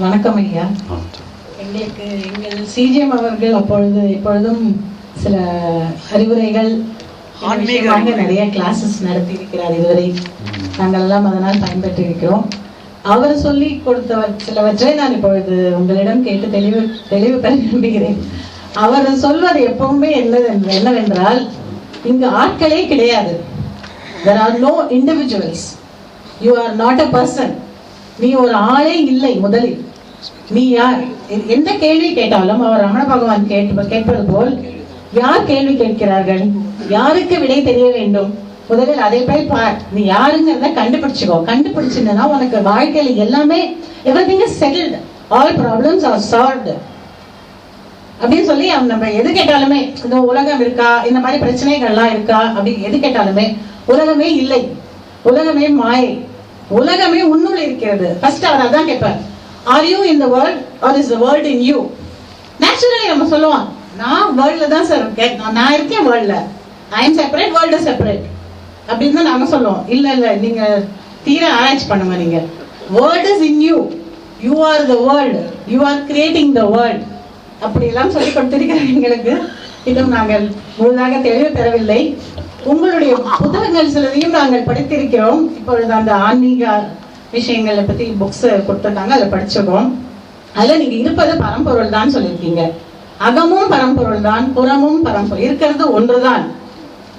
வணக்கம் ஐயா. எங்களுக்கு எங்கள் சிஜிஎம் அவர்கள் அப்பொழுது இப்பொழுதும் சில அறிவுரைகள் இந்த ஆன்மீக விஷயமாக அறிவுரை. நிறைய கிளாஸஸ் நடத்தி இருக்கிறார் இதுவரை. நாங்கள் எல்லாம் அதனால் பயன்பெற்று இருக்கிறோம் அவர் சொல்லி கொடுத்தவர் சிலவற்றை நான் இப்பொழுது உங்களிடம் கேட்டு தெளிவு தெளிவு பெற விரும்புகிறேன். அவர் சொல்வது எப்பவுமே என்னது என்னவென்றால் இங்கு ஆட்களே கிடையாது. There are no individuals. You are not a person. நீ ஒரு ஆளே இல்லை முதலில். நீ யார்? எந்த கேள்வி கேட்டாலும் அவர் ரமண பகவான் கேட்டு கேட்பது போல் யார் கேள்வி கேட்கிறார்கள்? யாருக்கு விடை தெரிய வேண்டும்? முதலில் அதை போய் பார். நீ யாருங்கிறத கண்டுபிடிச்சுக்கோ. கண்டுபிடிச்சிருந்தா உனக்கு வாழ்க்கையில எல்லாமே everything is settled all problems are solved அப்படின்னு சொல்லி நம்ம எது கேட்டாலுமே இந்த உலகம் இருக்கா? இந்த மாதிரி பிரச்சனைகள்லாம் இருக்கா? அப்படி எது கேட்டாலுமே உலகமே இல்லை. உலகமே மாயை. உலகமே உன்னுள் இருக்கிறது ஃபர்ஸ்ட் அவர் அதான் கேட்பார். Are you in the world or is the world in you naturally நம்ம சொல்லுவோம். நான் வேர்ல்ட்ல தான் சார் இருக்கேன். நான் இருக்கேன் வேர்ல்ட்ல I am separate world separate அப்படின்னு தான் நாம சொல்லுவோம். இல்ல இல்ல நீங்க தீர ஆராய்ச்சி பண்ணுங்க நீங்க. World is in you you are the world you are creating the world அப்படியெல்லாம் சொல்லி கொடுத்திருக்கிற எங்களுக்கு. இன்னும் நாங்கள் முழுதாக தெளிவு பெறவில்லை. உங்களுடைய புத்தகங்கள் சிலதையும் நாங்கள் படித்திருக்கிறோம். இப்பொழுது அந்த ஆன்மீக விஷயங்களை பத்தி புக்ஸ் கொடுத்துருந்தாங்க அதில் படிச்சிருக்கோம். அதுல நீங்க இருப்பது பரம்பொருள் தான் சொல்லியிருக்கீங்க. அகமும் பரம்பொருள் தான் புறமும் பரம்பொருள். இருக்கிறது ஒன்றுதான்.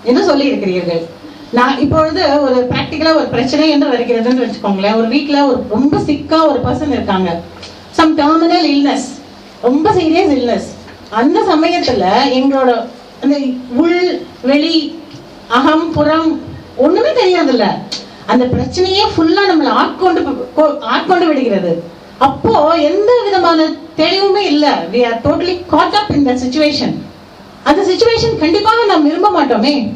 என்று சொல்லி இருக்கிறீர்கள் நான் இப்பொழுது ஒரு பிராக்டிக்கலா ஒரு பிரச்சனை என்று வருகிறதுன்னு வச்சுக்கோங்களேன். ஒரு வீட்ல ஒரு ரொம்ப சிக்கா ஒரு பர்சன் இருக்காங்க. சம் டெர்மினல் இல்னஸ் ரொம்ப சீரியஸ் இல்னஸ் அந்த சமயத்துல எங்களோட அந்த உள் வெளி அகம் புறம் ஒண்ணுமே தெரியாதுல்ல. அந்த பிரச்சனையே ஃபுல்லா நம்மளை ஆட்கொண்டு ஆட்கொண்டு விடுகிறது. அப்போ எந்த விதமான தெளிவுமே இல்ல. We are totally caught up in the situation. அந்த சுச்சுவேஷன் கண்டிப்பாக நாம் விரும்ப மாட்டோமே.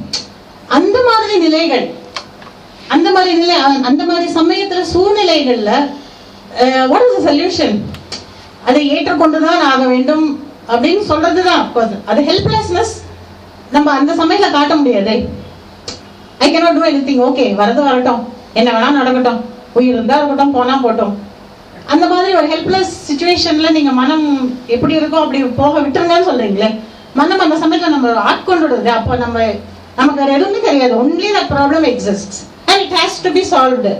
அந்த மாதிரி நிலைகள் அந்த மாதிரி நிலை அந்த மாதிரி சமயத்துல சூழ்நிலைகள்ல வாட் இஸ் சொல்யூஷன் அதை ஏற்றுக்கொண்டுதான் ஆக வேண்டும் அப்படின்னு சொல்றதுதான். அது ஹெல்ப்லெஸ்னஸ் நம்ம அந்த சமயத்துல காட்ட முடியாதே. I cannot do anything. Okay வரது வரட்டும். என்ன வேணா நடக்கட்டும். உயிர் இருந்தா இருக்கட்டும் போனா போட்டோம். அந்த மாதிரி ஒரு ஹெல்ப்லெஸ் சுச்சுவேஷன்ல நீங்க மனம் எப்படி இருக்கோ அப்படி போக விட்டுருங்கன்னு சொல்றீங்களே. மனம் அந்த சமயத்துல நம்ம ஆட்கொண்டுடுது. அப்போ நம்ம நமக்கு வேற எதுவுமே தெரியாது. Only the problem exist and it has to be solved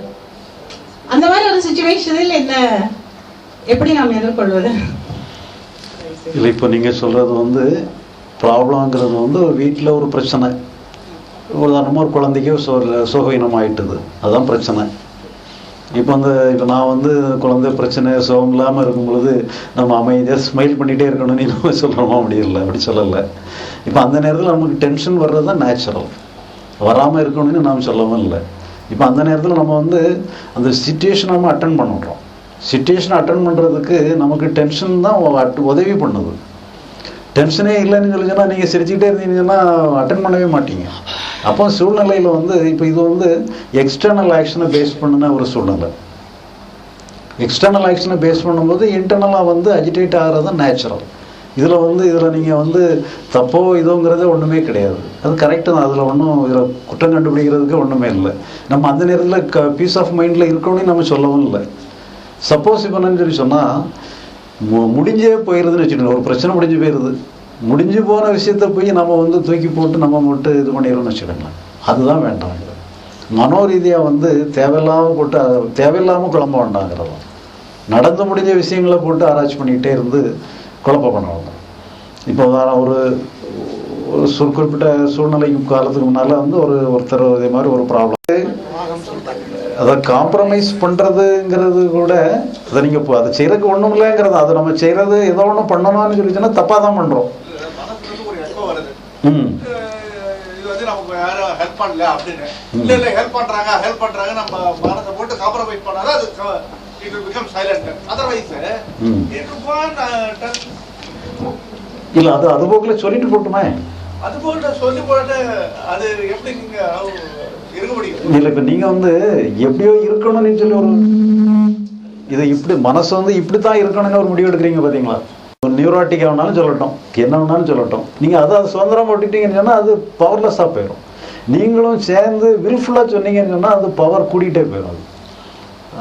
அந்த மாதிரி ஒரு சுச்சுவேஷனில் என்ன எப்படி நாம் எதிர்கொள்வது? இல்லை இப்போ நீங்கள் சொல்கிறது வந்து ப்ராப்ளங்கிறது வந்து வீட்டில் ஒரு பிரச்சனை. உதாரணமாக ஒரு குழந்தைக்கு சோ சுகவீனம் ஆயிட்டுது அதுதான் பிரச்சனை. இப்போ வந்து இப்போ நான் வந்து குழந்தை பிரச்சனை சுகம் இல்லாமல் இருக்கும் பொழுது நம்ம அமைதியாக ஸ்மைல் பண்ணிகிட்டே இருக்கணும்னு நம்ம சொல்கிறோமா முடியல. அப்படி சொல்லலை. இப்போ அந்த நேரத்தில் நமக்கு டென்ஷன் வர்றது தான் நேச்சுரல் வராமல் இருக்கணும்னு நாம் சொல்லவும் இல்லை. இப்போ அந்த நேரத்தில் நம்ம வந்து அந்த சுச்சுவேஷன் நம்ம அட்டன் பண்ணுறோம் சுச்சுவேஷன் அட்டன் பண்ணுறதுக்கு நமக்கு டென்ஷன் தான் உதவி பண்ணுது. டென்ஷனே இல்லைன்னு சொல்லி சொன்னால் நீங்கள் சிரிச்சுக்கிட்டே இருந்தீங்கன்னா அட்டன் பண்ணவே மாட்டீங்க. அப்போ சூழ்நிலையில் வந்து இப்போ இது வந்து எக்ஸ்டர்னல் ஆக்ஷனை பேஸ் பண்ணின ஒரு சூழ்நிலை. எக்ஸ்டர்னல் ஆக்ஷனை பேஸ் பண்ணும்போது இன்டர்னலாக வந்து அஜிடேட் ஆகிறது நேச்சுரல் இதில் வந்து இதில் நீங்கள் வந்து தப்போ இதோங்கிறதே ஒன்றுமே கிடையாது. அது கரெக்டு தான். அதில் ஒன்றும் இதில் குற்றம் கண்டுபிடிக்கிறதுக்கு ஒன்றுமே இல்லை. நம்ம அந்த நேரத்தில் க பீஸ் ஆஃப் மைண்டில் இருக்கணும்னு நம்ம சொல்லவும் இல்லை. சப்போஸ் இப்போ என்னன்னு சொல்லி சொன்னால் முடிஞ்சே போயிடுதுன்னு வச்சுக்கணும் ஒரு பிரச்சனை முடிஞ்சு போயிடுது முடிஞ்சு போன விஷயத்த போய் நம்ம வந்து தூக்கி போட்டு நம்ம மட்டும் இது பண்ணிடணும்னு வச்சுக்கோங்களேன். அதுதான் வேண்டாம். மனோரீதியாக வந்து தேவையில்லாமல் போட்டு தேவையில்லாமல் குழம்ப வேண்டாங்கிறது. நடந்து முடிஞ்ச விஷயங்களை போட்டு ஆராய்ச்சி பண்ணிக்கிட்டே இருந்து குழப்பம் பண்ணுவாங்க இப்போ உதாரணம் ஒரு ஒரு குறிப்பிட்ட சூழ்நிலைக்கு காலத்துக்கு முன்னால் வந்து ஒரு ஒருத்தர் இதே மாதிரி ஒரு ப்ராப்ளம் அதை காம்ப்ரமைஸ் பண்ணுறதுங்கிறது கூட அதை நீங்கள் இப்போ அதை செய்யறதுக்கு ஒன்றும் இல்லைங்கிறது அதை நம்ம செய்கிறது ஏதோ ஒன்று பண்ணணும்னு சொல்லி சொன்னால் தப்பாக தான் பண்ணுறோம் ம். ஹெல்ப் பண்ணல அப்படின்னு. இல்ல இல்ல ஹெல்ப் பண்றாங்க ஹெல்ப் பண்றாங்க நம்ம மனசை போட்டு காம்ப்ரமைஸ் பண்ணாதான் அது it become silent otherwise hmm. It will இல்லை அது அது போக்கில் சொல்லிட்டு போட்டுமே. அது போல சொல்லி போட்டு அது எப்படி நீங்க இருக்க முடியும்? இல்லை இப்போ நீங்கள் வந்து எப்படியோ இருக்கணும்னு சொல்லி ஒரு இது இப்படி மனசு வந்து இப்படி தான் இருக்கணும்னு ஒரு முடிவு எடுக்கிறீங்க பார்த்தீங்களா நியூராட்டிக் வேணாலும் சொல்லட்டும் என்ன வேணாலும் சொல்லட்டும். நீங்கள் அதை அது சுதந்திரம் போட்டுட்டீங்கன்னு சொன்னால் அது பவர்லெஸ்ஸாக போயிடும் நீங்களும் சேர்ந்து வில்ஃபுல்லாக சொன்னீங்கன்னு சொன்னால் அது பவர் கூட்டிகிட்டே போயிடும் அது.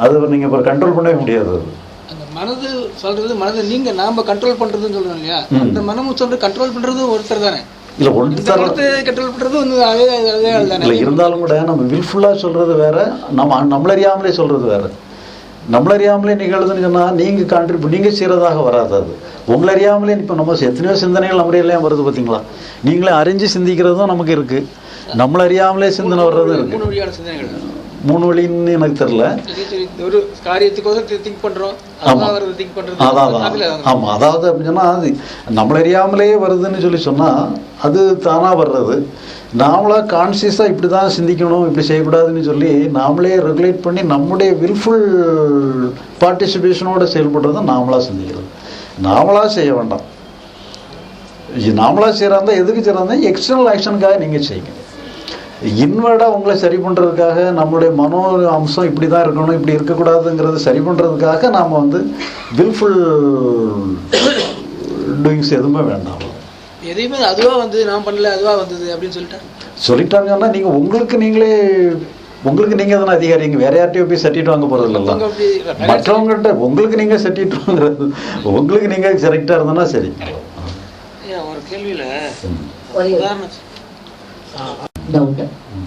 அது நீங்கள் இப்போ கண்ட்ரோல் பண்ணவே முடியாது அது. அந்த மனது சொல்றது மனதை நீங்க நாம கண்ட்ரோல் பண்றதுன்னு சொல்றோம் இல்லையா. அந்த மனமும் சொல்றது கண்ட்ரோல் பண்றது ஒருத்தர் தானே. இல்லை கண்ட்ரோல் பண்றது வந்து அதே இல்லை இருந்தாலும் கூட நம்ம வில்ஃபுல்லாக சொல்கிறது வேற நம்ம நம்மளறியாமலே சொல்கிறது வேற. நம்மளறியாமலே நிகழுதுன்னு சொன்னால் நீங்கள் கான்ட்ரிபியூட் நீங்கள் செய்கிறதாக வராது அது. உங்களை அறியாமலே இப்போ நம்ம எத்தனையோ சிந்தனைகள் நம்ம எல்லாம் வருது பார்த்தீங்களா நீங்களே அறிஞ்சு சிந்திக்கிறதும் நமக்கு இருக்குது நம்மள அறியாமலே சிந்தனை வர்றதும் இருக்குது மூணு வழின்னு எனக்கு தெரில சரி, ஒரு காரியத்துக்கோசம் திங்க் பண்றோம். ஆமா. அதான் ஆமாம் அதாவது அப்படின்னு அது நம்மள அறியாமலே வருதுன்னு சொல்லி சொன்னால் அது தானாக வர்றது. நாமளாக கான்சியஸாக இப்படி தான் சிந்திக்கணும் இப்படி செய்யக்கூடாதுன்னு சொல்லி நாமளே ரெகுலேட் பண்ணி நம்முடைய வில்ஃபுல் பார்ட்டிசிபேஷனோட செயல்படுறது நாமளாக சிந்திக்கிறது. நாமளாக செய்ய வேண்டாம். இது நாமளாக செய்கிறாந்தா எதுக்கு செய்கிறாந்தா எக்ஸ்டர்னல் ஆக்ஷனுக்காக நீங்கள் செய்யுங்க. இன்வர்டாக உங்களை சரி பண்ணுறதுக்காக நம்மளுடைய மனோ அம்சம் இப்படி தான் இருக்கணும் இப்படி இருக்கக்கூடாதுங்கிறது சரி பண்ணுறதுக்காக நாம் வந்து வில்ஃபுல் டூயிங்ஸ் எதுவுமே வேண்டாம். எதையுமே அதுவா வந்து நான் பண்ணல அதுவா வந்தது அப்படின்னு சொல்லிட்டேன் சொல்லிட்டாங்கன்னா நீங்கள் உங்களுக்கு நீங்களே உங்களுக்கு நீங்கள் தானே அதிகாரிங்க வேற யார்கிட்டயோ போய் சட்டிட்டு வாங்க போகிறது இல்லைல்ல. மற்றவங்கள்ட்ட உங்களுக்கு நீங்கள் சட்டிட்டு வாங்குறது உங்களுக்கு நீங்கள் கரெக்டாக இருந்தனா சரி. ஒரு கேள்வியில ம். உதாரணம் டவுட் ம்.